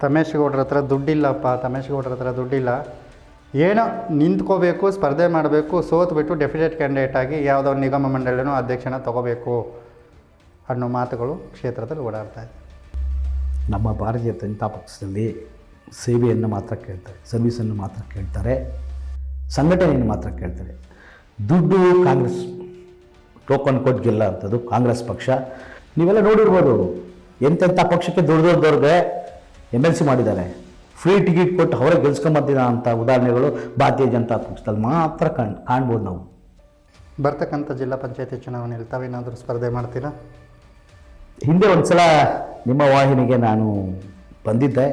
ತಮೇಶ್ ಗೌಡ್ರ ಹತ್ರ ದುಡ್ಡಿಲ್ಲಪ್ಪ ತಮೇಶ್ ಗೌಡ್ರ ಹತ್ರ ದುಡ್ಡಿಲ್ಲ. ಏನೋ ನಿಂತ್ಕೋಬೇಕು, ಸ್ಪರ್ಧೆ ಮಾಡಬೇಕು, ಸೋತ್ಬಿಟ್ಟು ಡೆಫಿನೆಟ್ ಕ್ಯಾಂಡಿಡೇಟ್ ಆಗಿ ಯಾವುದೋ ನಿಗಮ ಮಂಡಳಿನೋ ಅಧ್ಯಕ್ಷನ ತಗೋಬೇಕು ಅನ್ನೋ ಮಾತುಗಳು ಕ್ಷೇತ್ರದಲ್ಲಿ ಓಡಾಡ್ತಾ ಇದೆ. ನಮ್ಮ ಭಾರತೀಯ ಜನತಾ ಪಕ್ಷದಲ್ಲಿ ಸೇವೆಯನ್ನು ಮಾತ್ರ ಕೇಳ್ತಾರೆ ಸರ್ವಿಸನ್ನು ಮಾತ್ರ ಕೇಳ್ತಾರೆ, ಸಂಘಟನೆಯನ್ನು ಮಾತ್ರ ಕೇಳ್ತಾರೆ. ದುಡ್ಡು ಕಾಂಗ್ರೆಸ್, ಟೋಕನ್ ಕೊಟ್ಟು ಗೆಲ್ಲ ಅಂಥದ್ದು ಕಾಂಗ್ರೆಸ್ ಪಕ್ಷ. ನೀವೆಲ್ಲ ನೋಡಿರ್ಬೋದು, ಎಂತೆಂಥ ಪಕ್ಷಕ್ಕೆ ದೊಡ್ಡ ದೊಡ್ಡವ್ರಿಗೆ ಎಂ ಎಲ್ ಸಿ ಮಾಡಿದ್ದಾರೆ. ಫ್ರೀ ಟಿಕೆಟ್ ಕೊಟ್ಟು ಅವರೇ ಗೆಲ್ಸ್ಕೊಂಬಂದಿದ ಅಂತ ಉದಾಹರಣೆಗಳು ಭಾರತೀಯ ಜನತಾ ಪಕ್ಷದಲ್ಲಿ ಮಾತ್ರ ಕಾಣ್ ಕಾಣ್ಬೋದು ನಾವು. ಬರ್ತಕ್ಕಂಥ ಜಿಲ್ಲಾ ಪಂಚಾಯತಿ ಚುನಾವಣೆಯಲ್ಲಿ ತಾವೇನಾದರೂ ಸ್ಪರ್ಧೆ ಮಾಡ್ತೀರಾ? ಹಿಂದೆ ಒಂದು ಸಲ ನಿಮ್ಮ ವಾಹಿನಿಗೆ ನಾನು ಬಂದಿದ್ದೆ.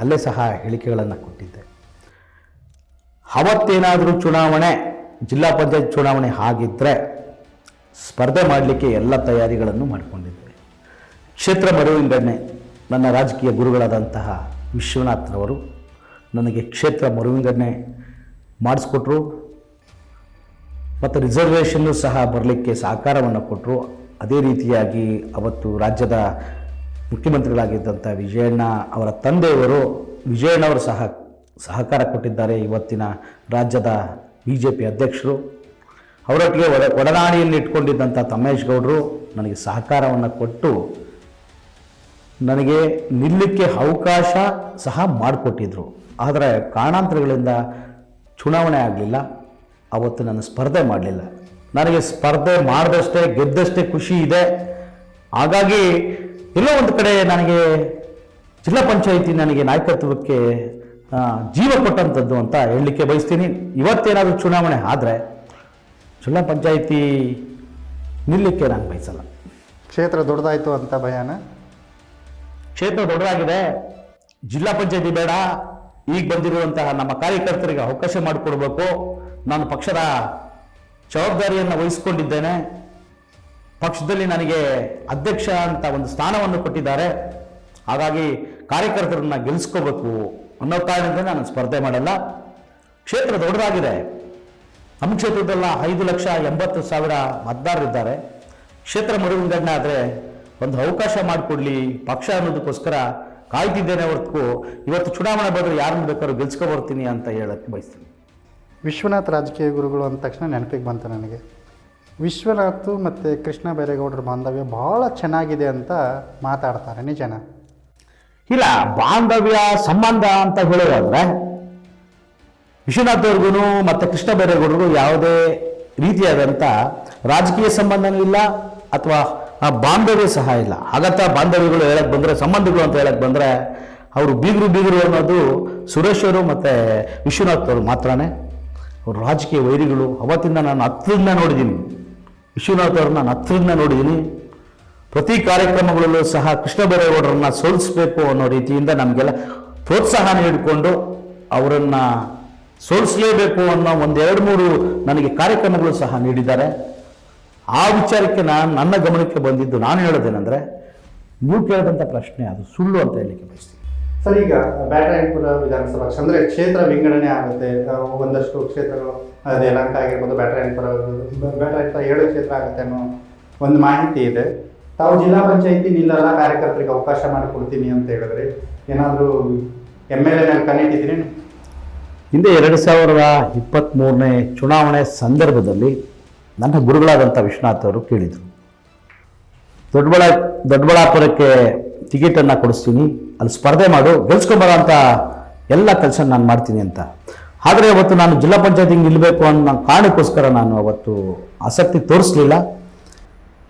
ಅಲ್ಲೇ ಸಹ ಹೇಳಿಕೆಗಳನ್ನು ಕೊಟ್ಟಿದ್ದೆ. ಅವತ್ತೇನಾದರೂ ಚುನಾವಣೆ ಜಿಲ್ಲಾ ಪಂಚಾಯತ್ ಚುನಾವಣೆ ಆಗಿದ್ದರೆ ಸ್ಪರ್ಧೆ ಮಾಡಲಿಕ್ಕೆ ಎಲ್ಲ ತಯಾರಿಗಳನ್ನು ಮಾಡಿಕೊಂಡಿದ್ದೆ. ಕ್ಷೇತ್ರ ಮರುವಿಂಗಡಣೆ ನನ್ನ ರಾಜಕೀಯ ಗುರುಗಳಾದಂತಹ ವಿಶ್ವನಾಥ್ರವರು ನನಗೆ ಕ್ಷೇತ್ರ ಮರುವಿಂಗಡಣೆ ಮಾಡಿಸ್ಕೊಟ್ರು ಮತ್ತು ರಿಸರ್ವೇಷನ್ನು ಸಹ ಬರಲಿಕ್ಕೆ ಸಹಕಾರವನ್ನು ಕೊಟ್ಟರು. ಅದೇ ರೀತಿಯಾಗಿ ಅವತ್ತು ರಾಜ್ಯದ ಮುಖ್ಯಮಂತ್ರಿಗಳಾಗಿದ್ದಂಥ ವಿಜಯಣ್ಣ ಅವರ ತಂದೆಯವರು ವಿಜಯಣ್ಣವರು ಸಹ ಸಹಕಾರ ಕೊಟ್ಟಿದ್ದಾರೆ. ಇವತ್ತಿನ ರಾಜ್ಯದ ಬಿ ಜೆ ಪಿ ಅಧ್ಯಕ್ಷರು. ಅವರೊಟ್ಟಿಗೆ ಒಡ ಇಟ್ಕೊಂಡಿದ್ದಂಥ ತಮ್ಮೇಶ್ ಗೌಡರು ನನಗೆ ಸಹಕಾರವನ್ನು ಕೊಟ್ಟು ನನಗೆ ನಿಲ್ಲಕ್ಕೆ ಅವಕಾಶ ಸಹ ಮಾಡಿಕೊಟ್ಟಿದ್ರು. ಆದರೆ ಕಾರಣಾಂತರಗಳಿಂದ ಚುನಾವಣೆ ಆಗಲಿಲ್ಲ. ಅವತ್ತು ನಾನು ಸ್ಪರ್ಧೆ ಮಾಡಲಿಲ್ಲ. ನನಗೆ ಸ್ಪರ್ಧೆ ಮಾಡಿದಷ್ಟೇ, ಗೆದ್ದಷ್ಟೇ ಖುಷಿ ಇದೆ. ಹಾಗಾಗಿ ಎಲ್ಲೋ ಒಂದು ಕಡೆ ನನಗೆ ಜಿಲ್ಲಾ ಪಂಚಾಯಿತಿ ನನಗೆ ನಾಯಕತ್ವಕ್ಕೆ ಜೀವ ಕೊಟ್ಟಂಥದ್ದು ಅಂತ ಹೇಳಲಿಕ್ಕೆ ಬಯಸ್ತೀನಿ. ಇವತ್ತೇನಾದರೂ ಚುನಾವಣೆ ಆದರೆ ಜಿಲ್ಲಾ ಪಂಚಾಯಿತಿ ನಿಲ್ಲಕ್ಕೆ ನಾನು ಬಯಸಲ್ಲ. ಕ್ಷೇತ್ರ ದೊಡ್ಡದಾಯಿತು ಅಂತ ಭಯನ? ಕ್ಷೇತ್ರ ದೊಡ್ಡದಾಗಿದೆ. ಜಿಲ್ಲಾ ಪಂಚಾಯತಿ ಬೇಡ. ಈಗ ಬಂದಿರುವಂತಹ ನಮ್ಮ ಕಾರ್ಯಕರ್ತರಿಗೆ ಅವಕಾಶ ಮಾಡಿಕೊಡ್ಬೇಕು. ನಾನು ಪಕ್ಷದ ಜವಾಬ್ದಾರಿಯನ್ನು ವಹಿಸಿಕೊಂಡಿದ್ದೇನೆ. ಪಕ್ಷದಲ್ಲಿ ನನಗೆ ಅಧ್ಯಕ್ಷ ಅಂತ ಒಂದು ಸ್ಥಾನವನ್ನು ಕೊಟ್ಟಿದ್ದಾರೆ. ಹಾಗಾಗಿ ಕಾರ್ಯಕರ್ತರನ್ನ ಗೆಲ್ಲಿಸ್ಕೋಬೇಕು ಅನ್ನೋ ಕಾರಣದಿಂದ ನಾನು ಸ್ಪರ್ಧೆ ಮಾಡಲ್ಲ. ಕ್ಷೇತ್ರ ದೊಡ್ಡದಾಗಿದೆ. ನಮ್ಮ ಕ್ಷೇತ್ರದಲ್ಲ ಐದು ಲಕ್ಷ ಎಂಬತ್ತು ಸಾವಿರ ಮತದಾರರಿದ್ದಾರೆ. ಕ್ಷೇತ್ರ ಮರುವಿಂಗಡಣೆ ಆದರೆ ಒಂದು ಅವಕಾಶ ಮಾಡಿಕೊಡ್ಲಿ ಪಕ್ಷ ಅನ್ನೋದಕ್ಕೋಸ್ಕರ ಕಾಯ್ತಿದ್ದೇನೆ ಹೊರತು ಇವತ್ತು ಚುನಾವಣೆ ಬಂದರೆ ಯಾರನ್ನು ಬೇಕಾದ್ರೂ ಗೆಲ್ಸ್ಕೊಬರ್ತೀನಿ ಅಂತ ಹೇಳಕ್ಕೆ ಬಯಸ್ತೀನಿ. ವಿಶ್ವನಾಥ್ ರಾಜಕೀಯ ಗುರುಗಳು ಅಂದ ತಕ್ಷಣ ನೆನಪಿಗೆ ಬಂತು ನನಗೆ. ವಿಶ್ವನಾಥ್ ಮತ್ತು ಕೃಷ್ಣ ಬೈರೇಗೌಡರ ಬಾಂಧವ್ಯ ಭಾಳ ಚೆನ್ನಾಗಿದೆ ಅಂತ ಮಾತಾಡ್ತಾರೆ ನಿಜನ? ಇಲ್ಲ ಬಾಂಧವ್ಯ ಸಂಬಂಧ ಅಂತ ಹೇಳೋದಾದ್ರೆ ವಿಶ್ವನಾಥ್ ಅವ್ರಿಗೂ ಮತ್ತು ಕೃಷ್ಣ ಬೈರೇಗೌಡರಿಗೂ ಯಾವುದೇ ರೀತಿಯಾದಂಥ ರಾಜಕೀಯ ಸಂಬಂಧನೂ ಇಲ್ಲ ಅಥವಾ ಆ ಬಾಂಧವ್ಯ ಸಹ ಇಲ್ಲ. ಹಾಗಂತ ಬಾಂಧವ್ಯಗಳು ಹೇಳಕ್ಕೆ ಬಂದರೆ, ಸಂಬಂಧಗಳು ಅಂತ ಹೇಳಕ್ಕೆ ಬಂದರೆ, ಅವರು ಬೀಗರು ಬೀಗರು ಅನ್ನೋದು ಸುರೇಶ್ ಅವರು ಮತ್ತು ವಿಶ್ವನಾಥ್ ಅವರು ಮಾತ್ರನೇ. ಅವರು ರಾಜಕೀಯ ವೈರಿಗಳು. ಅವತ್ತಿಂದ ನಾನು ಹತ್ತರಿಂದ ನೋಡಿದ್ದೀನಿ. ವಿಶ್ವನಾಥ್ ಅವ್ರನ್ನ ನಾನು ಹತ್ತರಿಂದ ನೋಡಿದ್ದೀನಿ. ಪ್ರತಿ ಕಾರ್ಯಕ್ರಮಗಳಲ್ಲೂ ಸಹ ಕೃಷ್ಣ ಬೈರೇಗೌಡರನ್ನ ಸೋಲಿಸಬೇಕು ಅನ್ನೋ ರೀತಿಯಿಂದ ನಮಗೆಲ್ಲ ಪ್ರೋತ್ಸಾಹ ನೀಡಿಕೊಂಡು ಅವರನ್ನು ಸೋಲಿಸಲೇಬೇಕು ಅನ್ನೋ ಒಂದೆರಡು ಮೂರು ನನಗೆ ಕಾರ್ಯಕ್ರಮಗಳು ಸಹ ನೀಡಿದ್ದಾರೆ. ಆ ವಿಚಾರಕ್ಕೆ ನಾನು ನನ್ನ ಗಮನಕ್ಕೆ ಬಂದಿದ್ದು ನಾನು ಹೇಳೋದೇನೆಂದರೆ ನೀವು ಕೇಳಿದಂಥ ಪ್ರಶ್ನೆ ಅದು ಸುಳ್ಳು ಅಂತ ಹೇಳಲಿಕ್ಕೆ ಬಯಸ್ತೀನಿ. ಸರ್ ಈಗ ಬ್ಯಾಟರಾಯನಪುರ ವಿಧಾನಸಭಾ ಕ್ಷೇತ್ರ ಅಂದರೆ ಕ್ಷೇತ್ರ ವಿಂಗಡಣೆ ಆಗುತ್ತೆ. ಒಂದಷ್ಟು ಕ್ಷೇತ್ರಗಳು ಅದೇ ಲಂಕ ಆಗಿರ್ಬೋದು ಬ್ಯಾಟರಾಯನಪುರ ಬ್ಯಾಟರಾಯನಪುರ ಏಳು ಕ್ಷೇತ್ರ ಆಗುತ್ತೆ ಅನ್ನೋ ಒಂದು ಮಾಹಿತಿ ಇದೆ. ತಾವು ಜಿಲ್ಲಾ ಪಂಚಾಯತಿ ನಿಲ್ಲೆಲ್ಲ ಕಾರ್ಯಕರ್ತರಿಗೆ ಅವಕಾಶ ಮಾಡಿಕೊಡ್ತೀನಿ ಅಂತ ಹೇಳಿದ್ರೆ. ಏನಾದರೂ ಎಂ ಎಲ್ ಎನಲ್ಲಿ ಕಣ್ಣಿಟ್ಟಿದ್ದೀನಿ ಹಿಂದೆ ಎರಡು ಸಾವಿರದ ಇಪ್ಪತ್ತ್ಮೂರನೇ ಚುನಾವಣೆ ಸಂದರ್ಭದಲ್ಲಿ ನನ್ನ ಗುರುಗಳಾದಂಥ ವಿಶ್ವನಾಥ್ ಅವರು ಕೇಳಿದರು, ದೊಡ್ಡಬಳ್ಳಾ, ದೊಡ್ಡಬಳ್ಳಾಪುರಕ್ಕೆ ಟಿಕೆಟನ್ನು ಕೊಡಿಸ್ತೀನಿ, ಅಲ್ಲಿ ಸ್ಪರ್ಧೆ ಮಾಡು ಗೆಲ್ಸ್ಕೊಂಬರೋ ಅಂತ ಎಲ್ಲ ಕೆಲಸ ನಾನು ಮಾಡ್ತೀನಿ ಅಂತ. ಆದರೆ ಅವತ್ತು ನಾನು ಜಿಲ್ಲಾ ಪಂಚಾಯತಿಗೆ ನಿಲ್ಲಬೇಕು ಅನ್ನೋ ಕಾರಣಕ್ಕೋಸ್ಕರ ನಾನು ಅವತ್ತು ಆಸಕ್ತಿ ತೋರಿಸಲಿಲ್ಲ.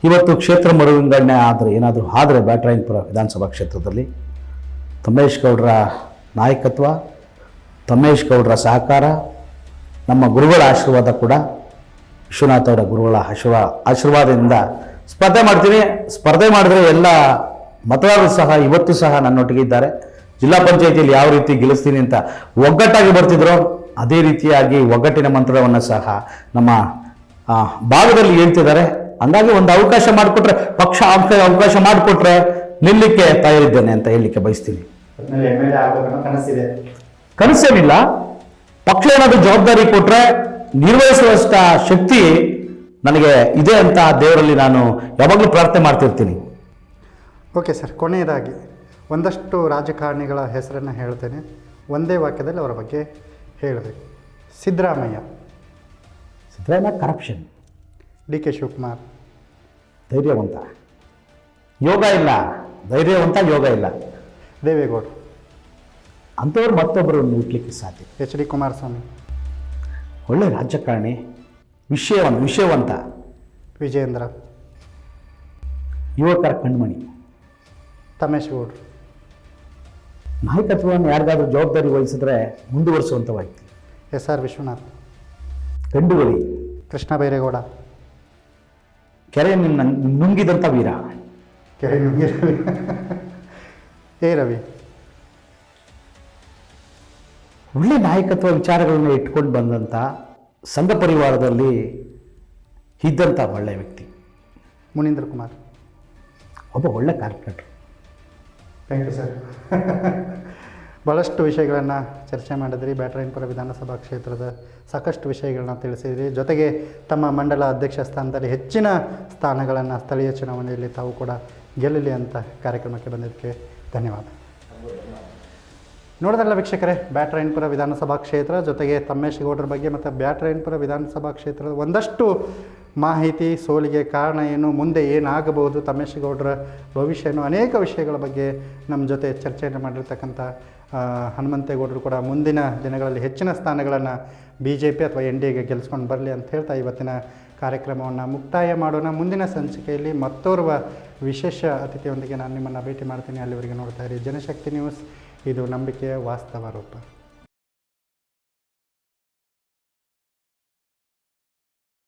ಇವತ್ತು ಕ್ಷೇತ್ರ ಮರುವಿಂಗಡಣೆ ಆದರೆ ಏನಾದರೂ ಆದರೆ ಬ್ಯಾಟ್ರಾಯನ್ಪುರ ವಿಧಾನಸಭಾ ಕ್ಷೇತ್ರದಲ್ಲಿ, ತಮ್ಮೇಶ್ ಗೌಡರ ನಾಯಕತ್ವ, ತಮ್ಮೇಶ್ ಗೌಡರ ಸಹಕಾರ, ನಮ್ಮ ಗುರುಗಳ ಆಶೀರ್ವಾದ ಕೂಡ ವಿಶ್ವನಾಥ್ ಅವರ ಗುರುಗಳ ಆಶೀರ್ವಾ ಆಶೀರ್ವಾದದಿಂದ ಸ್ಪರ್ಧೆ ಮಾಡ್ತೀನಿ. ಸ್ಪರ್ಧೆ ಮಾಡಿದ್ರೆ ಎಲ್ಲ ಮತದಾರರು ಸಹ ಇವತ್ತು ಸಹ ನನ್ನೊಟ್ಟಿಗೆ ಇದ್ದಾರೆ. ಜಿಲ್ಲಾ ಪಂಚಾಯಿತಿಯಲ್ಲಿ ಯಾವ ರೀತಿ ಗೆಲ್ಲಿಸ್ತೀನಿ ಅಂತ ಒಗ್ಗಟ್ಟಾಗಿ ಬರ್ತಿದ್ರೋ. ಅದೇ ರೀತಿಯಾಗಿ ಒಗ್ಗಟ್ಟಿನ ಮಂತ್ರವನ್ನು ಸಹ ನಮ್ಮ ಭಾಗದಲ್ಲಿ ಹೇಳ್ತಿದ್ದಾರೆ. ಹಂಗಾಗಿ ಒಂದು ಅವಕಾಶ ಮಾಡಿಕೊಟ್ರೆ ಪಕ್ಷ ಅವಕಾಶ ಅವಕಾಶ ಮಾಡಿಕೊಟ್ರೆ ನಿಲ್ಲಿಕ್ಕೆ ತಯಾರಿದ್ದೇನೆ ಅಂತ ಹೇಳಲಿಕ್ಕೆ ಬಯಸ್ತೀನಿ. ಕನಸೇನಿಲ್ಲ. ಪಕ್ಷ ಏನಾದರೂ ಜವಾಬ್ದಾರಿ ಕೊಟ್ರೆ ನಿರ್ವಹಿಸುವಷ್ಟ ಶಕ್ತಿ ನನಗೆ ಇದೆ ಅಂತ ದೇವರಲ್ಲಿ ನಾನು ಯಾವಾಗಲೂ ಪ್ರಾರ್ಥನೆ ಮಾಡ್ತಿರ್ತೀನಿ. ಓಕೆ ಸರ್ ಕೊನೆಯದಾಗಿ ಒಂದಷ್ಟು ರಾಜಕಾರಣಿಗಳ ಹೆಸರನ್ನು ಹೇಳ್ತೇನೆ. ಒಂದೇ ವಾಕ್ಯದಲ್ಲಿ ಅವರ ಬಗ್ಗೆ ಹೇಳಬೇಕು Siddaramaiah. Siddaramaiah corruption D K Shivakumar. ಧೈರ್ಯವಂತ. ಯೋಗ ಇಲ್ಲ. ಧೈರ್ಯವಂತ ಯೋಗ ಇಲ್ಲ. ದೇವೇಗೌಡ. ಅಂಥವ್ರು ಮತ್ತೊಬ್ಬರು ಹುಟ್ಲಿಕ್ಕೆ ಸಾಧ್ಯ. H D Kumaraswamy. ಒಳ್ಳೆ ರಾಜಕಾರಣಿ ವಿಷಯವಂತ ವಿಷಯವಂತ. ವಿಜಯೇಂದ್ರ. ಯುವಕರ ಕಣ್ಮಣಿ. ತಮೇಶ್ ಗೌಡ್ರು. ನಾಯಕತ್ವವನ್ನು ಯಾರಿಗಾದ್ರೂ ಜವಾಬ್ದಾರಿ ವಹಿಸಿದ್ರೆ ಮುಂದುವರಿಸುವಂಥ ವ್ಯಕ್ತಿ ಎಸ್ ಆರ್ ವಿಶ್ವನಾಥ್. ಕಂಡುಗಳಿ ಕೃಷ್ಣ ಬೈರೇಗೌಡ. ಕೆರೆ ನುಂಗಿದಂಥ ವೀರ. ಕೆರೆ ನುಂಗಿದ ಏ ರವಿ. ಒಳ್ಳೆ ನಾಯಕತ್ವ ವಿಚಾರಗಳನ್ನು ಇಟ್ಕೊಂಡು ಬಂದಂಥ ಸಂಘ ಪರಿವಾರದಲ್ಲಿ ಇದ್ದಂಥ ಒಳ್ಳೆಯ ವ್ಯಕ್ತಿ. ಮುನೀಂದ್ರ ಕುಮಾರ್. ಒಬ್ಬ ಒಳ್ಳೆ ಕಾರ್ಪೊರೇಟ್ರು. Thank you sir. ಭಾಳಷ್ಟು ವಿಷಯಗಳನ್ನು ಚರ್ಚೆ ಮಾಡಿದ್ರಿ. ಬ್ಯಾಟರಾಯನಪುರ ವಿಧಾನಸಭಾ ಕ್ಷೇತ್ರದ ಸಾಕಷ್ಟು ವಿಷಯಗಳನ್ನ ತಿಳಿಸಿದ್ರಿ. ಜೊತೆಗೆ ತಮ್ಮ ಮಂಡಲ ಅಧ್ಯಕ್ಷ ಸ್ಥಾನದಲ್ಲಿ ಹೆಚ್ಚಿನ ಸ್ಥಾನಗಳನ್ನು ಸ್ಥಳೀಯ ಚುನಾವಣೆಯಲ್ಲಿ ತಾವು ಕೂಡ ಗೆಲ್ಲಲಿ ಅಂತ ಕಾರ್ಯಕ್ರಮಕ್ಕೆ ಬಂದಿದ್ದಕ್ಕೆ ಧನ್ಯವಾದ. ನೋಡಿದ್ರಲ್ಲ ವೀಕ್ಷಕರೇ, ಬ್ಯಾಟ್ರಾಯನ್ಪುರ ವಿಧಾನಸಭಾ ಕ್ಷೇತ್ರ ಜೊತೆಗೆ ತಮ್ಮೇಶಗೌಡರ ಬಗ್ಗೆ ಮತ್ತು ಬ್ಯಾಟ್ರಾಯನ್ಪುರ ವಿಧಾನಸಭಾ ಕ್ಷೇತ್ರದ ಒಂದಷ್ಟು ಮಾಹಿತಿ, ಸೋಲಿಗೆ ಕಾರಣ ಏನು, ಮುಂದೆ ಏನಾಗಬಹುದು, ತಮ್ಮೇಶಗೌಡರ ಭವಿಷ್ಯ ಏನು ಅನೇಕ ವಿಷಯಗಳ ಬಗ್ಗೆ ನಮ್ಮ ಜೊತೆ ಚರ್ಚೆಯನ್ನು ಮಾಡಿರ್ತಕ್ಕಂಥ ಹನುಮಂತೇಗೌಡರು ಕೂಡ ಮುಂದಿನ ದಿನಗಳಲ್ಲಿ ಹೆಚ್ಚಿನ ಸ್ಥಾನಗಳನ್ನು ಬಿ ಜೆ ಪಿ ಅಥವಾ ಎನ್ ಡಿ ಎಗೆ ಗೆಲ್ಸ್ಕೊಂಡು ಬರಲಿ ಅಂತ ಹೇಳ್ತಾ ಇವತ್ತಿನ ಕಾರ್ಯಕ್ರಮವನ್ನು ಮುಕ್ತಾಯ ಮಾಡೋಣ. ಮುಂದಿನ ಸಂಚಿಕೆಯಲ್ಲಿ ಮತ್ತೋರ್ವ ವಿಶೇಷ ಅತಿಥಿಯೊಂದಿಗೆ ನಾನು ನಿಮ್ಮನ್ನು ಭೇಟಿ ಮಾಡ್ತೀನಿ. ಅಲ್ಲಿವರೆಗೆ ನೋಡ್ತಾ ಇರಿ. ಜನಶಕ್ತಿ ನ್ಯೂಸ್. ಇದು ನಂಬಿಕೆಯ ವಾಸ್ತವ ರೂಪ.